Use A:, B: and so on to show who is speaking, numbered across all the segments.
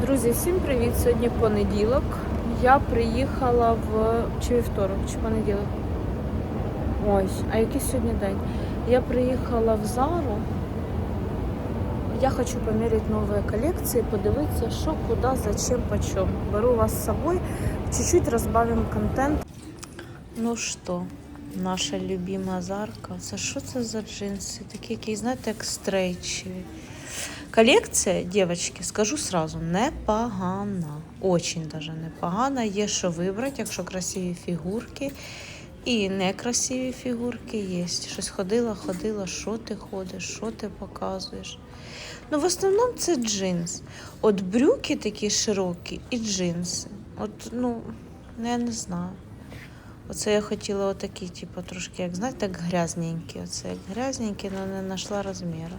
A: Друзі, всім привіт! Сьогодні понеділок. Я приїхала в чи вівторок, чи понеділок. Ой, а який сьогодні день? Я приїхала в Зару. Я хочу поміряти нові колекції, подивитися, що, куди, зачем, почем. Беру вас з собою, чуть-чуть розбавимо контент. Ну що, наша любима Зарка. Це що це за джинси? Такі, які, знаєте, як стрейчеві. Колекція, дівчатки, скажу сразу, непогана. Очень даже непогана. Є що вибрати, якщо красиві фігурки. І некрасиві фігурки є. Щось ходила, ходила, що ти ходиш, що ти показуєш. Ну, в основному це джинс. От брюки такі широкі і джинси. От, ну, ну, я не знаю. Оце я хотіла отакі, типу, трошки, як знаєте, як грязненькі. Оце як грязненькі, але не знайшла розміру.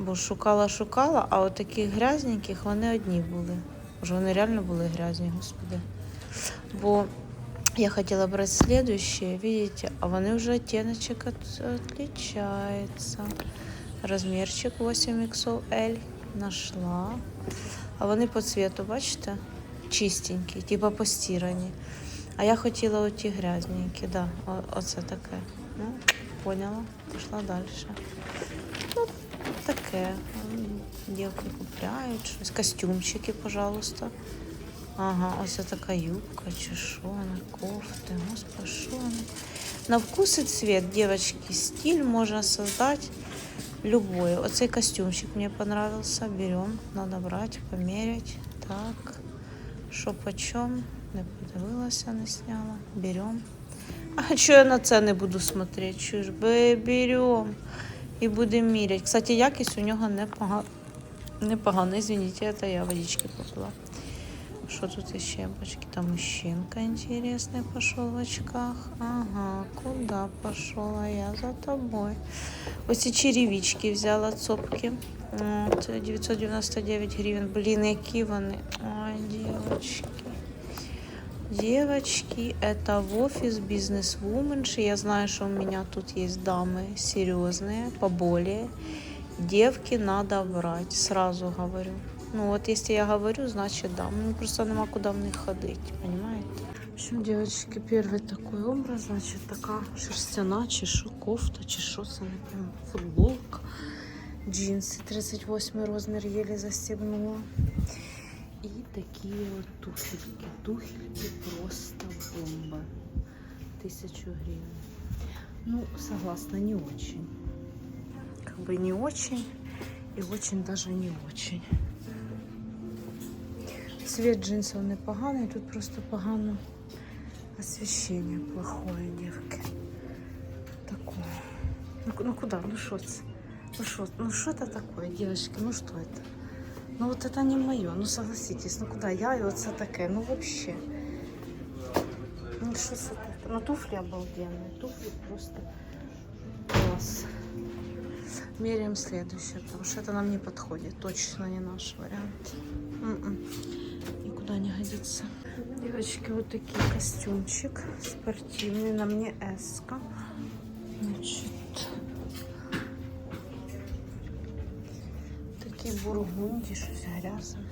A: Бо шукала, шукала, а от таких грязненьких вони одні були. Вже вони реально були грязні, господи. Бо я хотіла брати следующие, видите, а вони вже оттеночек от, отличается. Размерчик 8XL нашла. А вони по цвету, бачите? Чистенькі, типа постирані. А я хотіла оті грязненькі, да, оце таке. Ну, поняла, пішла далі. Таке. Дівки купляють щось. Костюмчики, пожалуйста. Ага, ось така юбка, чи що вона, кофти, господи, що вона. На вкус і цвет, девочки, стиль можно создать любой. Оцей костюмчик мне понравился, берем, надо брать, померять. Так, що почем, не подивилася, не сняла, берем. А що я на це не буду смотреть, Бе- берем і будемо міряти. Кстати, якість у нього непогана. Непогано, извините, это я водички попила. Что тут еще? Бочки, там мужчинка интересный пошел в очках. Ага, куда пошел? А я за тобой. Ось ці черевички взяла цопки. От, 999 гривен. Блин, які вони. Ой, девочки. Девочки, это в офис бизнес-вуменши. Я знаю, что у меня тут есть дамы серьезные, поболее. Девки надо брать, сразу говорю. Ну вот если я говорю, значит да. Мне просто нема куда в них ходить, понимаете? В общем, девочки, первый такой образ, значит, така шерстяна, що, кофта, не пойму, футболка, джинсы, 38 розмір, еле застегнула. Такие вот туфельки. Туфельки просто бомба. Тысячу гривен. Ну, согласна, не очень. Как бы не очень и очень даже не очень. Цвет джинсов непоганий, тут просто погано освещение плохое, девки. Такое. Ну, ну куда? Ну что это? Ну что? Ну это такое, девочки? Ну что это? Ну вот это не мое, ну согласитесь, ну куда я и вот это такое, ну вообще. Ну что это? Ну туфли обалденные, туфли просто класс. Меряем следующее, потому что это нам не подходит, точно не наш вариант. М-м. Никуда не годится. Девочки, вот такие костюмчик спортивный, на мне эска. Значит, такие бургунди, щось грязне.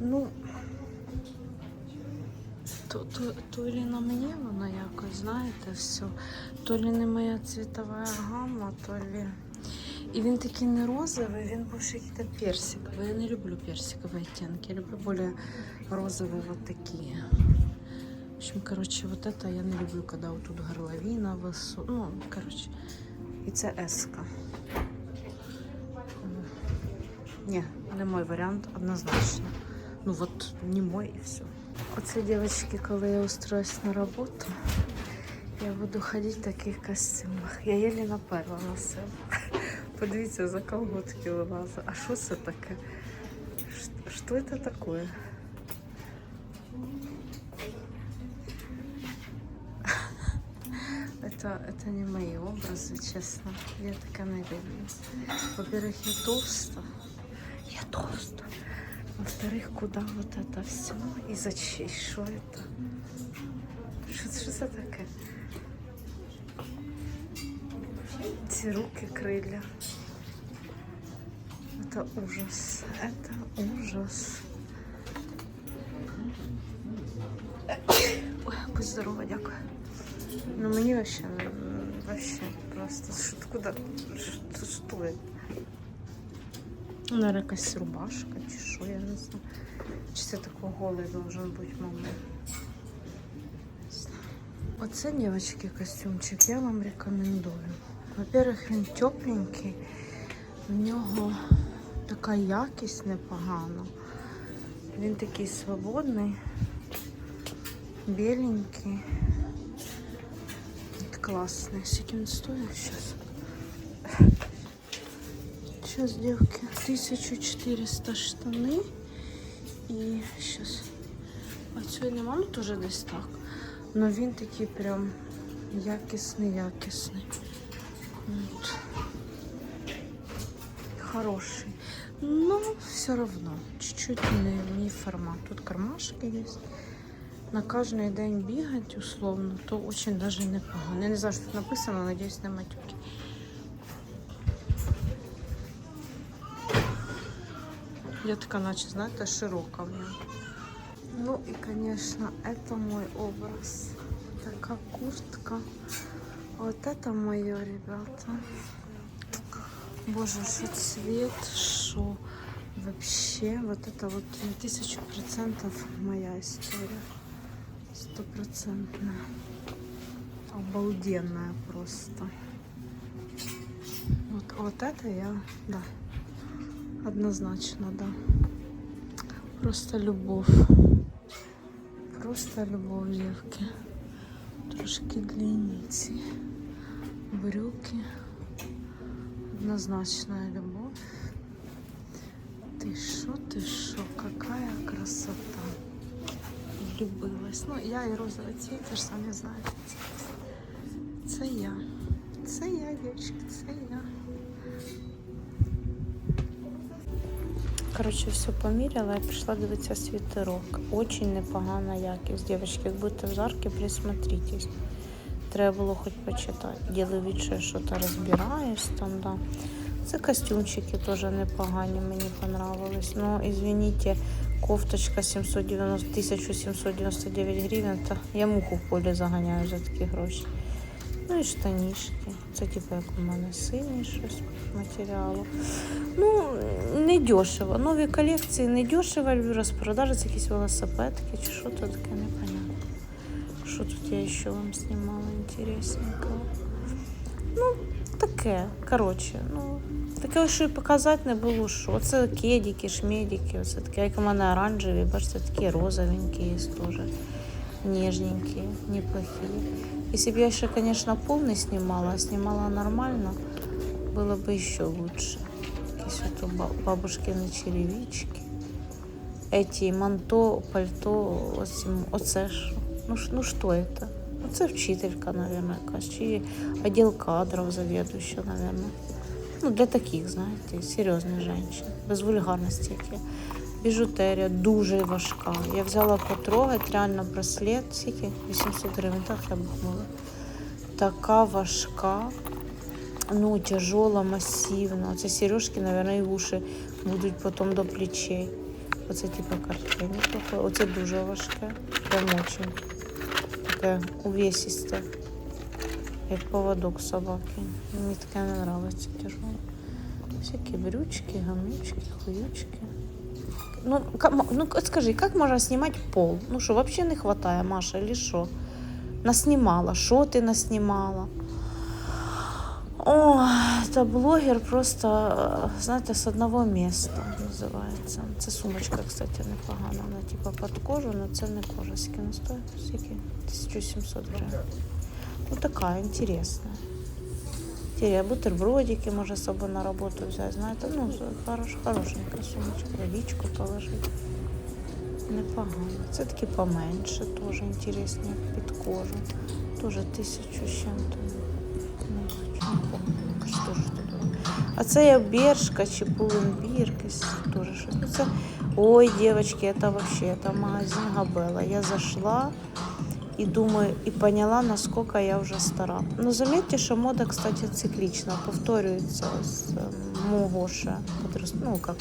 A: Ну, то, то, то ли на мені воно якось, знаєте, все. То ли не моя цвітова гамма, то ли. І він такий не розовий, він більше якийсь персиковий. Я не люблю персикові оттенки, я люблю более розовые вот такие. В общем, короче, вот это я не люблю, когда вот тут горловина высо... Ну, короче, і це еска. Ні, не мой варіант, однозначно. Ну вот не мой і все. Оце, девочки, коли я устроюсь на роботу, я буду ходити в таких костюмах. Я єлі наперла на себе. Подивіться, за колготки вилазу. А що це таке? Ш- Що це таке? Это, это не мои образы, честно. Я такая не люблю. Во-первых, я толста. просто. Во-вторых, куда вот это все? И зачем? Что это? Что за такое? Ці руки крылья. Это ужас. Это ужас. Ой, будь здорова, дякую. Ну мені вообще, вообще просто что, куда, что, что это? Наверное, якась рубашка чи що, я не знаю. Чи це такий голий должен бути момент. Оце, дівчатки, костюмчик я вам рекомендую. Во-первых, він тепленький, в нього така якість непогана. Він такий свободний, біленький. Классный. Сколько он стоит сейчас? Сейчас, девки, 1400 штаны. І сейчас. А цього нема, ну теж десь так. Но він такий прям якісний, якісний. От. Хороший. Но все равно чуть-чуть не, не формат. Тут кармашки есть. На кожний день бігати условно, то очень даже непогано. Я не знаю, що тут написано, надіюсь, не матюки. Я така, наче, знаєте, широка. Ну і, конечно, это мой образ. Така куртка. Вот это мое, ребята. Боже, что цвет, что вообще. Вот это вот на тысячу процентов моя история. Стопроцентная. Обалденная просто. Вот, вот это я, да. Однозначно, да. Просто любовь. Просто любовь, девки. Трошки длинниці. Брюки. Однозначная любовь. Ты шо, ты шо, какая красота. Влюбилась. Ну, я і розовий цвіт, ви ж самі знаєте. Це я. Це я, дівчатки, це я. Коротше, все поміряла і пішла дивитися світерок. Очень непогана якість. Дівчатки, як будете в зарки, присмотритесь. Треба було хоч почитати. Діли що я щось розбираюсь там, да. Це костюмчики теж непогані, мені понравились. Ну, извините, кофточка 790, 1799 гривень, та я муху в полі заганяю за такі гроші. Ну і штанішки. Це типу як у мене сині щось матеріалу. Ну, не дешево. Нові колекції не дешево, розпродажі, це якісь велосипедки чи що то таке непонятно. Що тут я ще вам знімала інтересненького. Ну, таке, коротше, ну, таке, що і показати не було, що. Це кедики, шмедики, оце таке, як у мене оранжеві, бачите, такі розовенькі є теж. Нежненькие, неплохие. Если бы я еще, конечно, полный снимала, а снимала нормально, было бы еще лучше. Какие то бабушкины черевички. Эти манто, пальто, ось, оце що? Ну, ш- ну що это? Ну, це вчителька, наверное, якась, чи отдел кадров заведующая, наверное. Ну, для таких, знаєте, серйозних женщин, без вульгарності. Які. Біжутерія дуже важка. Я взяла потрогати, реально браслет, скільки? 800 гривень, так я бухнула. Така важка, ну, тяжола, масивна. Оце сережки, мабуть, і вуші будуть потім до плечей. Оце типу картини. Оце дуже важке. Прям очень. Таке увесисте. Як поводок собаки. Мені таке не подобається тяжело. Всякі брючки, гамнючки, хуючки. Ну, ка- ну от скажи, как можно снимать пол? Ну что, вообще не хватает, Маша, или что? Наснимала, что ты наснимала? О, это блогер просто, э, знаете, с одного места називається. Це сумочка, кстати, непогана. Вона типа під кожу, але це не кожа. Скільки вона стоїть? Скільки? 1700 гривень. Ну така, інтересна. Интересно. Бутербродики можно с собой на работу взять, знаете, ну, хорош, хорошенькая сумочка, водичку положить. Непогано. Це такі поменше, теж інтересні під кожу. Теж тисячу з чим-то. Ну, що ж. А це я бершка чи пуленбір, якесь теж щось. Ну, це... Ой, девочки, это вообще, это магазин Габела. Я зашла и думаю, и поняла, насколько я уже стара. Но заметьте, что мода, кстати, циклична, повторюється з ем,
B: мого ще подрос- ну, как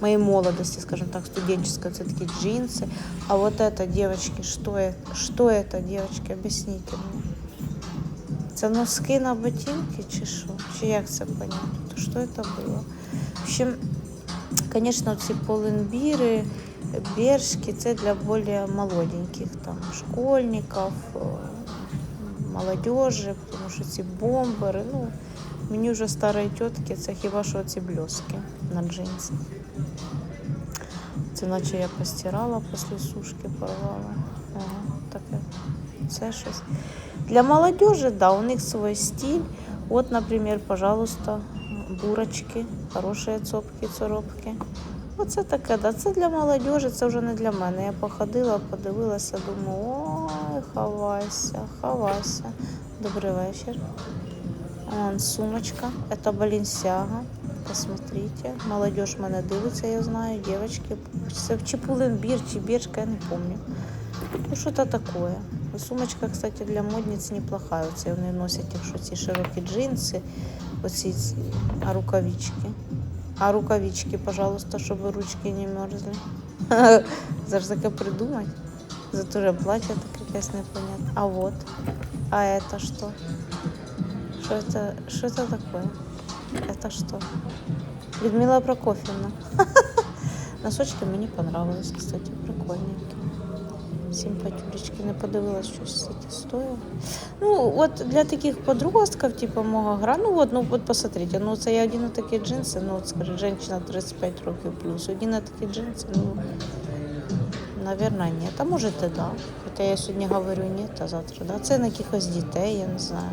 B: моей молодости, скажем так, студенческой, це такі джинсы. А вот это, девочки, что это? Что это, девочки, объясните мне. Це носки на ботинки чи що? Чи як це поняти? То що це було? В общем, звісно, ці полинбіри, бершки це для більш молоденьких, там, школьників, е, молодежі, тому що ці бомбери, ну, мені вже старої тітки, це хіба що ці бльоски на джинсі. Це наче я постирала після сушки, порвала. Ага, таке. Це щось. Для молодежи, да, у них свой стиль. Вот, например, пожалуйста, бурочки, хороші цопки, цоропки. Оце таке, да, це для молодежі, це вже не для мене. Я походила, подивилася, думаю, ой, хавайся, хавайся. Добрий вечір. Вон сумочка, это Баленсиага. Посмотрите. Молодежь мене дивиться, я знаю, девочки. Це чи Пулинбір, чи Біршка, я не помню. Ну, что-то такое. Ну, Сумочка, кстати, для модниць неплохая. Оце вони носять, якщо ці широкі джинси, оці ці, а рукавички. А рукавички, пожалуйста, щоб ручки не мерзли. Зараз таке придумать. Зато же платье так якесь непонятно. А вот. А это что? Что это, что это такое? Это что? Людмила Прокофьевна. Носочки мені понравились, кстати, прикольненькі. Симпатюречки, не подивилась, що кстати, стоїло. Ну, от для таких подростків, типу, мого гра, ну от, ну от посмотрите, ну це я одіну такі джинси, ну от скажи, жінка 35 років плюс, одіну такі джинси, ну, наверное, нет. А може і да. Хоча я сьогодні говорю нет, а завтра да. Це на якихось дітей, я не знаю.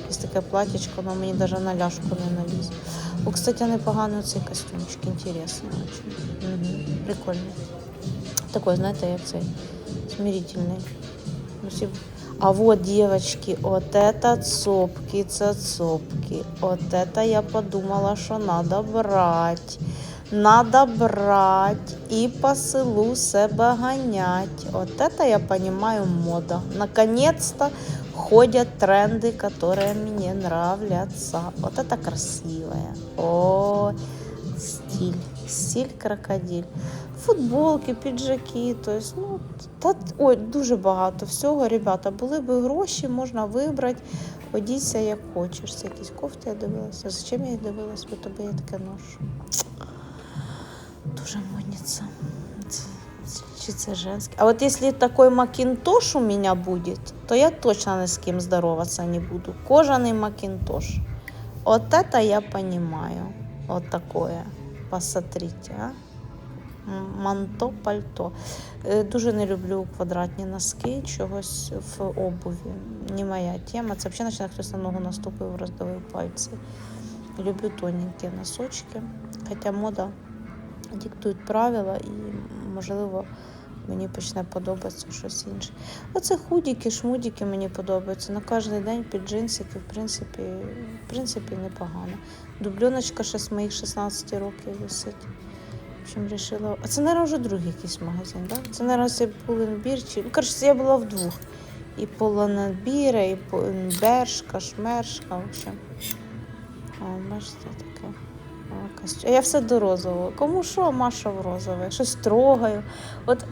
B: Якесь таке платічко, воно мені навіть на ляшку не наліз. О, кстати, непоганий цей костюмчик, інтересний. Угу. Прикольний. Такой, знаєте, як цей смирительный. Все- А вот, девочки, вот это цопки, це цопки. Вот это я подумала, что надо брать. Надо брать и по селу себе гонять. Вот это я понимаю мода. Наконец-то ходят тренды, которые мне нравятся. Вот это красивое. О, стиль. Стиль крокодиль. Футболки, піджаки, то есть, ну, та, ой, дуже багато всього. Ребята, були б гроші, можна вибрати, одійся як хочеш. Це якісь кофти я дивилася. Зачем я їх дивилась? Бо тобі я таке ношу. Дуже модниця. Це- це- Чи це женське? А от якщо такий макінтош у мене буде, то я точно ні з ким здороватися не буду. Кожаний макінтош. Вот это я понимаю. Вот такое. Посмотрите, а. Манто, пальто. Е, Дуже не люблю квадратні носки, чогось в обуві. Не моя тема. Це взагалі починає хтось на ногу наступив, роздавив пальці. Люблю тоненькі носочки. Хоча мода диктує правила і, можливо, мені почне подобатися щось інше. Оце худіки, шмудіки мені подобаються. На кожен день під джинсики, в принципі, в принципі, непогано. Дубльоночка ще з моїх 16 років висить. В общем, решила. А це, мабуть, вже другий якийсь магазин, так? Да? Це, це Пуленбір чи. Ну, коротше, я була в двох. І Полонбіра, і Бершка, Шмершка, в общем. О, бачите, таке. Я все до розового. Кому що, Маша в розове, щось трогаю. От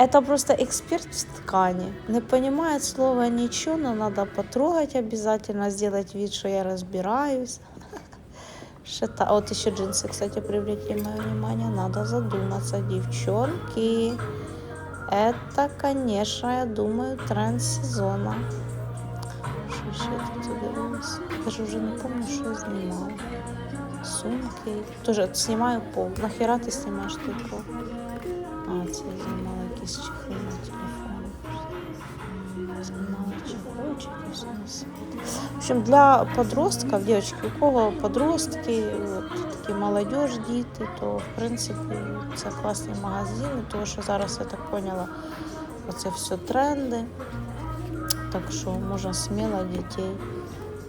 B: е, це просто експерт в ткані. Не розуміє слова нічого, але треба потрогати обов'язково, зробити вид, що я розбираюсь. Что-то. А вот еще джинсы, кстати, привлекли мое внимание. Надо задуматься, девчонки. Это, конечно, я думаю, тренд сезона. Еще я тут дивилась? Даже уже не помню, что я снимала. Сумки. Тоже снимаю пол. Нахера ты снимаешь ты пол? А, це я знімала якісь чехли на телефон. Знімала чехольчики, все на світ. В общем, для подростків, дівчатки, у кого подростки, от, такі молодіж, діти, то в принципі це класні магазини, тому що зараз я так поняла, оце все тренди. Так що можна сміло дітей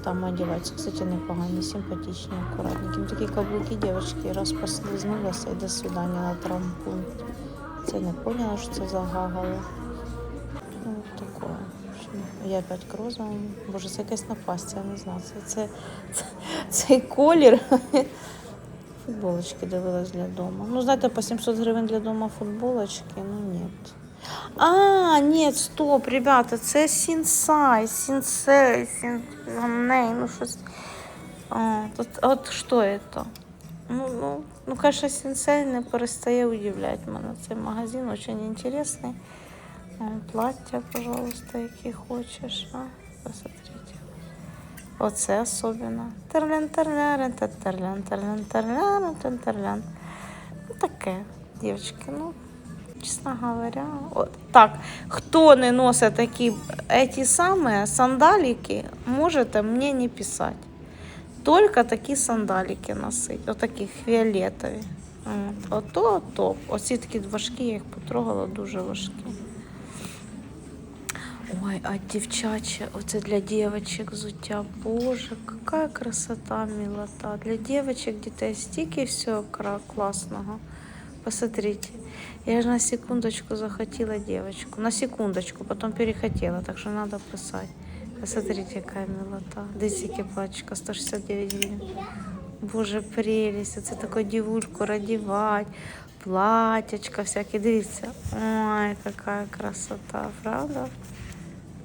B: там одягатися. Кстати, непогані, симпатичні, акуратненькі. Такі каблуки, дівчатки, раз послизнулася і до свидання на травмпункт. Це не поняла, що це за гагало. Ну, такое. Я опять к розовому. Боже, це якась напасть, я не знаю. Це, це, це, цей колір. футболочки дивилась для дома. Ну, знаєте, по 700 гривень для дома футболочки, ну ні. А, ні, стоп, ребята, це сінсай, сінсей, сінсей, ну щось. А, от що це? Ну, ну, ну, конечно, сенсей не перестає удивляти мене. Цей магазин дуже інтересний. О, Плаття, пожалуйста, які хочеш. А? Посмотрите. Оце. Терлян, терлян, терлян, терлян, терлян, терлян, терлян. Ну, таке, дівчатки, ну, чесно говоря. От, так, хто не носить такі эти самые сандалики, можете мені не писати. Только такі сандалики носить, отакі фіолетові. От. Ото топ. Оці такі важкі, я їх потрогала, дуже важкі. Ой, а дівчаче, оце для дівчаток взуття. Боже, яка красота, милота. Для дівчаток, дітей стільки всього класного. Посмотрите. Я же на секундочку захотела девочку. На секундочку, потом перехотела, так что надо писать. Посмотрите, какая милота. Десики платьишко, 169 гривен. Боже, прелесть. Це таку дівушку родівать. Платячка всякі, дивіться. Ой, какая красота, правда?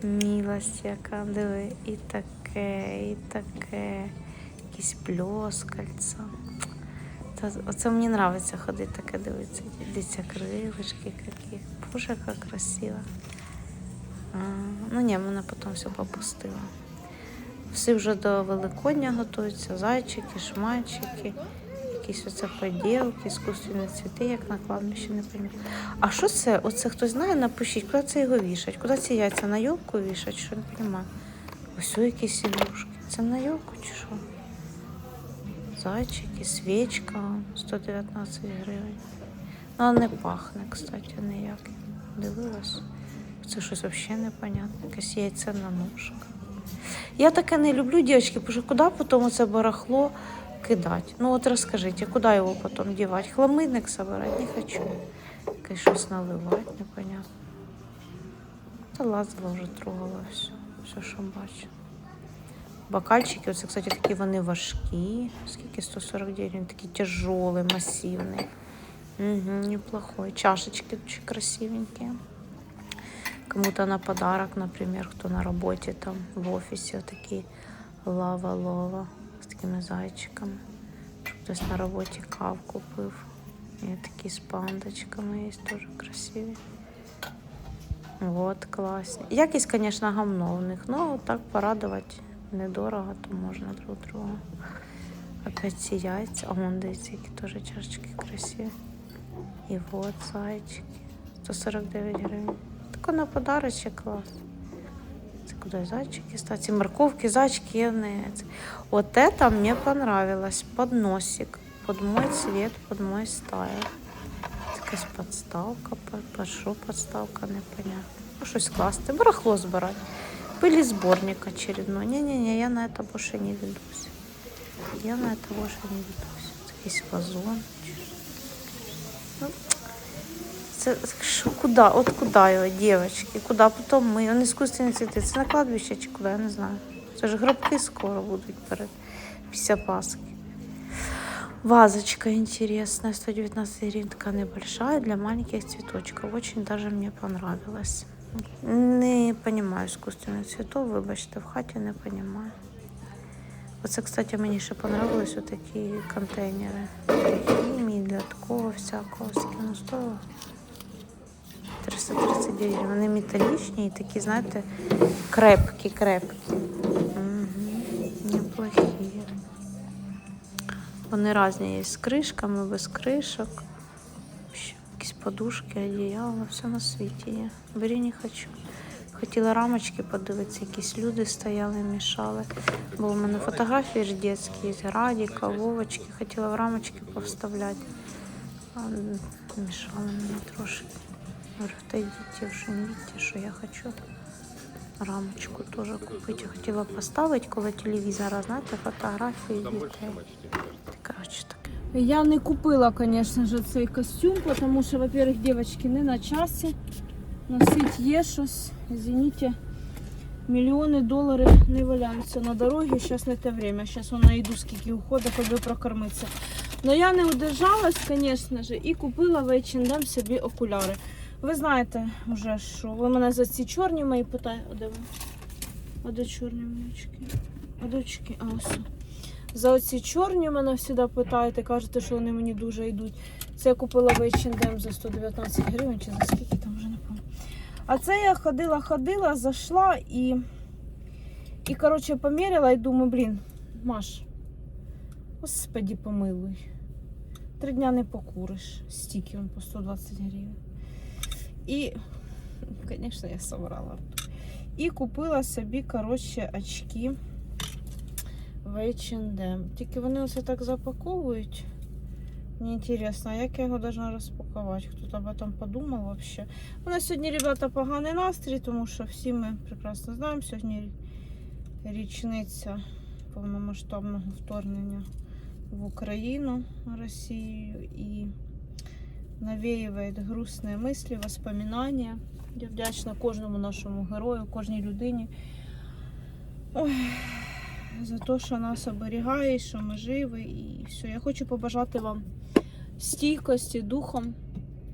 B: Милость яка, диви, і таке, і таке. Якісь блескальця. Та, оце мені подобається ходити таке дивитися. Дивіться, крилишки які. Боже. А, ну ні, мене потім все попустило. Всі вже до Великодня готуються, зайчики, шмайчики, якісь оце поділки, іскусственні цвіти, як на кладбищі, не пам'ятаю. А що це? Оце хтось знає, напишіть, куди це його вішать? Куди ці яйця на йолку вішать? Що не розумію. Ось якісь ігрушки. Це на йолку чи що? Зайчики, свічка 119 гривень. Ну, але не пахне, кстати, ніяк. Дивилась. Це щось взагалі непонятне. Якесь яйце на ножка. Я таке не люблю, дівчатки, тому що куди потім це барахло кидати? Ну от розкажіть, куди його потім дівати? Хламидник собирати не хочу. Якесь щось наливати, непонятно. Та лазила вже трогала все, все, що бачу. Бокальчики, оце, кстати, такі вони важкі. Скільки 149, він такий тяжелий, масивний. Угу, неплохой. Чашечки очень красивенькие. Кому-то на подарок, например, кто на работе там в офисе, такие лава-лова з такими зайчиками. Хтось на роботі кав купив. І такі з пандочками є теж красиві. Вот, класні. Якість, звісно, гамно в них, ну так порадувати недорого, то можна друг друга. Опять ці яйця. А вон дивіться, які теж чашечки красиві. І вот зайчики. 149 гривень. Тако на подарочок клас. Це куди зайчики стати? Морковки, зайчики, я не. це. Мне понравилось. Подносик. Под мой цвет, под мой стайл. Якась подставка. Под, под що подставка, непонятно. Ну, щось класти. Барахло збирати. Пилі зборник очередной. Не-не-не, я на это больше не ведусь. Я на это больше не ведусь. Якийсь вазон. Ну, Це що, куди? От куди його, дівчатки? Куди? Потім ми. Вони іскусственні цвіти. Це на кладбище чи куди, я не знаю. Це ж гробки скоро будуть перед після Пасхи. Вазочка интересная, 119 гривен, такая небольшая, для маленьких цветочков. Очень даже мне понравилась. Не понимаю искусственных цветов, вибачте, в хаті не понимаю. Оце, кстати, мені ще понравились отакі контейнери для хімії, для такого всякого. Воно стоїло? 339. Вони металічні і такі, знаєте, крепкі, крепкі. Угу. Неплохі. Вони різні є з кришками, без кришок. Подушки, одіяла, все на світі є. Бері не хочу. Хотіла рамочки подивитися, якісь люди стояли, мішали. Бо у мене фотографії ж дитячі є, Радіка, Вовочки. Хотіла в рамочки повставляти. А, мішали мені трошки. Говорю, та йдіть, вже не видите, що я хочу. Рамочку теж купити. Хотіла поставити коло телевізора, знаєте, фотографії дітей.
A: Я не купила, звісно ж, цей костюм, тому що, во-первых, дівчатки не на часі. Носить є щось. Извините, мільйони доларів не валяються на дорогі. Зараз не те время. Зараз вона йду, скільки уходить, хоч би. Но я не удержалась, звісно ж, і купила в H&M собі окуляри. Ви знаєте вже, що ви мене за ці чорні мої питаєте. А де? Чорні очки? А де? А ось. За оці чорні мене завжди питаєте, кажете, що вони мені дуже йдуть. Це я купила в H&M за 119 гривень, чи за скільки там вже не пам'ятаю. А це я ходила, ходила, зайшла і. І, коротше, поміряла і думаю, блін, Маш, господі помилуй. Три дня не покуриш. Стільки він по 120 гривень. І, звісно, я собрала. І купила собі, коротше, очки в. Тільки вони оце так запаковують. Мені а як я його должна розпакувати? Хто об этом подумав вообще? У нас сьогодні, ребята, поганий настрій, тому що всі ми прекрасно знаємо, сьогодні річниця повномасштабного вторгнення в Україну Росією і навіює грустні мислі, воспоминання. Я вдячна кожному нашому герою, кожній людині. Ой, за те, що нас оберігає, що ми живі і все. Я хочу побажати вам стійкості духом.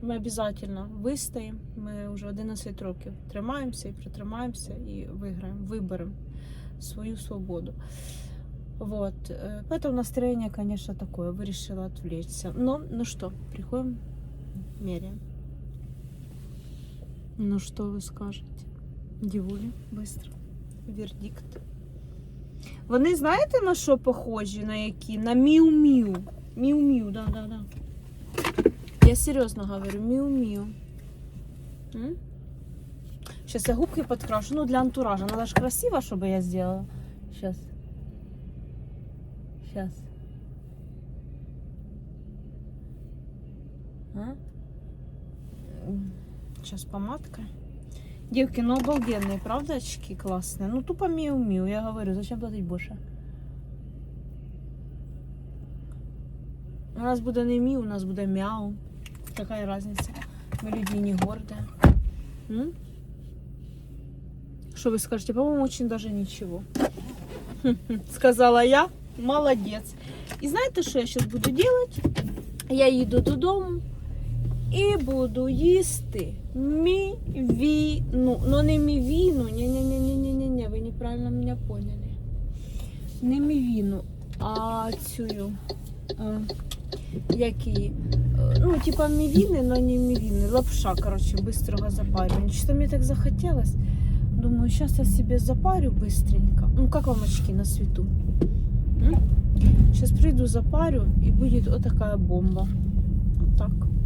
A: Ми обов'язково вистоїмо. Ми вже 11 років тримаємося і притримаємося і виграємо, виберемо свою свободу. Вот. э, Поэтому настроение, конечно, такое. Вы решила отвлечься. Но, ну что, приходим, меряем. Ну что вы скажете? Дівулі, быстро. Вердикт. Вони знаєте на що похожі? На які? На Міу-Міу. Міу-Міу, да, да, да. Я серйозно говорю, Міу-Міу. Сейчас я губки подкрашу. Ну, для антуража. Надо же красиво, чтобы я сделала. Сейчас. Сейчас. А? Сейчас помадка. Девки, ну обалденные, правда, очки классные? Ну, тупо миу-миу, я говорю, зачем платить больше? У нас буде не міу, у нас буде мяу. Какая разница? Мы люди не гордые. М? Что вы скажете? По-моему, очень даже ничего. Сказала я. Молодець. І знаєте, що я зараз буду робити? Я їду додому І буду їсти мівіну. Ну не мівіну. Ні-ні-ні-ні-ні-ні. Ви неправильно мене поняли. Не мівіну, а цю. А, як її? Е, Ну, типа мівіни, но не мівіни. Лапша, короче, быстрого запаривания. Что-то мне так захотелось. Думаю, сейчас я себе запарю быстренько. Ну, как вам очки на свету? Сейчас приду, запарю, и будет вот такая бомба. Вот так. М?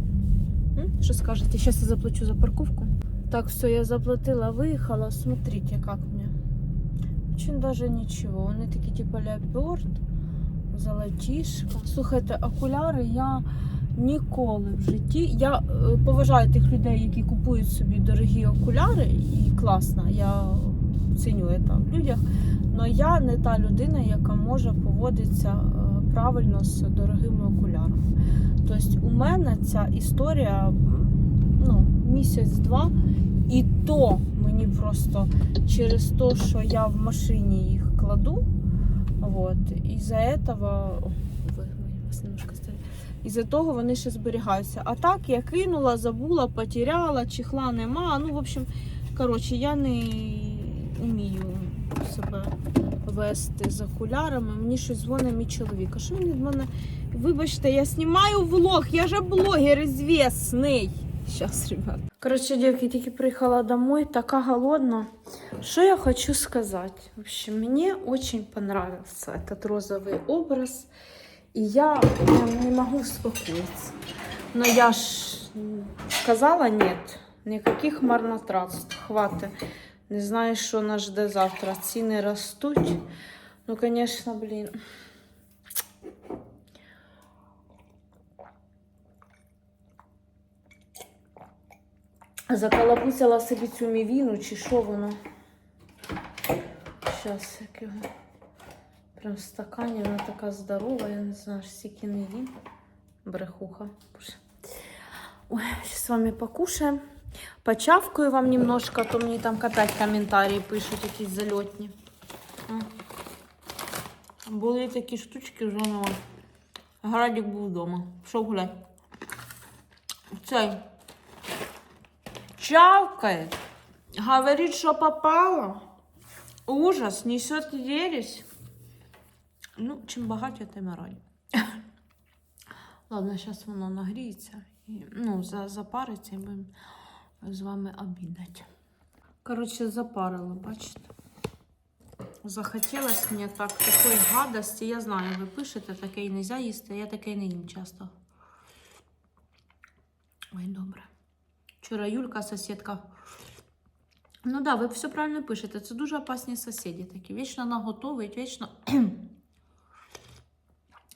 A: Что скажете? Сейчас я заплачу за парковку. Так, все, я заплатила, выехала. Смотрите, как мне. Очень даже ничего. Вони такі, типа, леопард, золотішка. Слухайте, окуляри я ніколи в житті. Я е, поважаю тих людей, які купують собі дорогі окуляри, і класно, я ціню це в людях. Але я не та людина, яка може поводитися е, правильно з дорогими окулярами. Тобто у мене ця історія ну, місяць-два, і то мені просто через те, що я в машині їх кладу. Вот, із-за этого О, ви мені вас немножко стали. Із-за того вони ще зберігаються. А так я кинула, забула, потеряла, чехла нема. Ну, в общем, коротше, я не вмію себе вести з окулярами. Мені щось дзвонить мій чоловік. А що він від мене? Вибачте, я знімаю влог, я же блогер известний. Сейчас, ребят. Короче, девки, тільки приїхала домой, така голодна. Что я хочу сказать? В общем, мне очень понравился этот розовый образ. И я не могу успокоиться. Но я ж сказала нет. Никаких марнотратств. Хватит. Не знаю, що нас жде завтра. Ціни ростуть. Ну, конечно, блін. Закалапусила собі цю мівіну, чи що воно. Щас як його. Прям в стакані, вона така здорова, я не знаю, стільки не їм. Брехуха. Ой, сейчас с вами покушаем. Почавкаю вам немножко, а то мені там опять коментарі пишуть якісь зальотні. М. Були такі штучки вже ну, Градік був вдома. Пішов гуляти. Цей. Чавкає. Говорить, що попало. Ужас, несет ересь. Ну, чим багаті, тим раді. Ладно, зараз воно нагріється. Ну, за, запариться і будемо з вами обідати. Коротше, запарило, бачите? Захотілося мені так такої гадості. Я знаю, ви пишете, таке і не можна їсти, я таке не їм часто. Ой, добре. Вчора Юлька, сусідка. Ну так, да, ви все правильно пишете. Це дуже опасні сусіди такі. Вічно наготовить, вічно.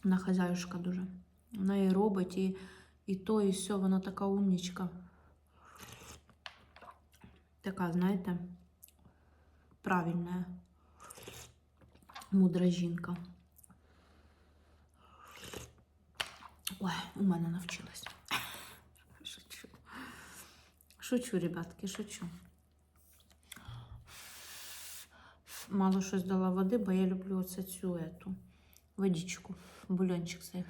A: Вона хазяюшка дуже. Вона і робить, і, і то, і все, вона така умнічка. Така, знаєте, правильна, мудра жінка. Ой, у мене навчилась. Шучу. Шучу, ребятки, шучу. Мало щось дала води, бо я люблю оце цю ету водичку, бульончик цей.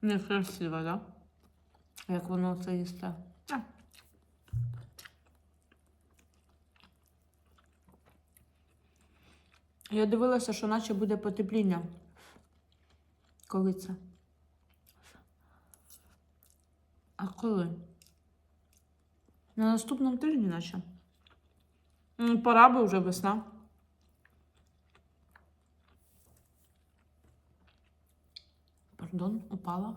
A: Некрасиво, да? Як воно це їсте. Я дивилася, що наче буде потепління. Коли це? А коли? На наступному тижні, наче. Пора би вже весна. Пардон, упала.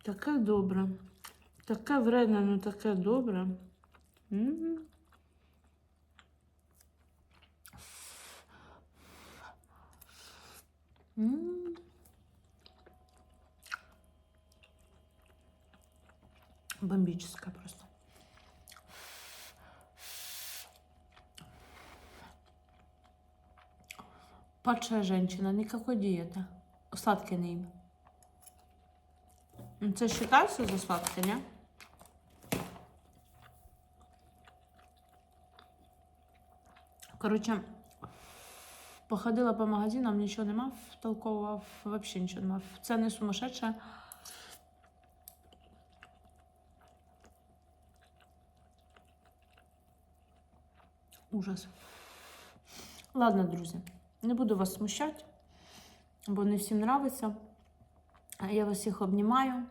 A: М, Таке добре. Таке вредне, ну таке добре. М. М. Бомбическое просто. Падшая женщина, никакой диеты. Сладкий не їм. Це вважається за сладке, ні? Коротше, походила по магазинам, нічого нема толкового, взагалі нічого нема. Це не сумасшедше. Ужас. Ладно, друзі, не буду вас смущати, бо не всім нравиться. Я вас всіх обнімаю,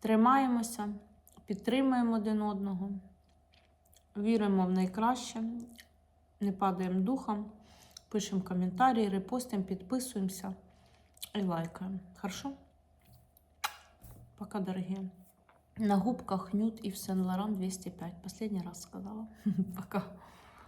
A: тримаємося, підтримуємо один одного, віримо в найкраще, не падаємо духом, пишемо коментарі, репостимо, підписуємося і лайкаємо. Хорошо? Пока, дорогие. На губках Нюд и в Сен-Лоран 205. Последний раз сказала. Пока.